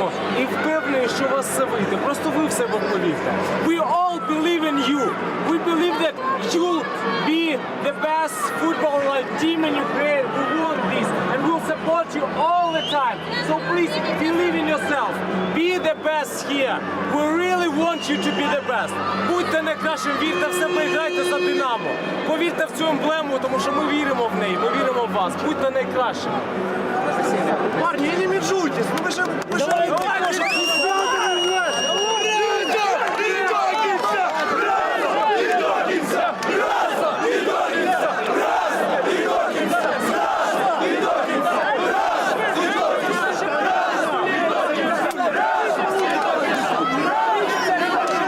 віримо і впевнені, що у вас все вийде. просто ви в себе повірте. We all believe in you. We believe that you'll be the best football team in Ukraine. We want this and we'll support you all the time. So please believe in yourself. Be the best here. We really want you to be the best. Будьте найкращим, вірте в себе і грайте за Динамо. Повірте в цю емблему, тому що ми віримо в неї, ми віримо в вас. Будьте найкращими. Парни.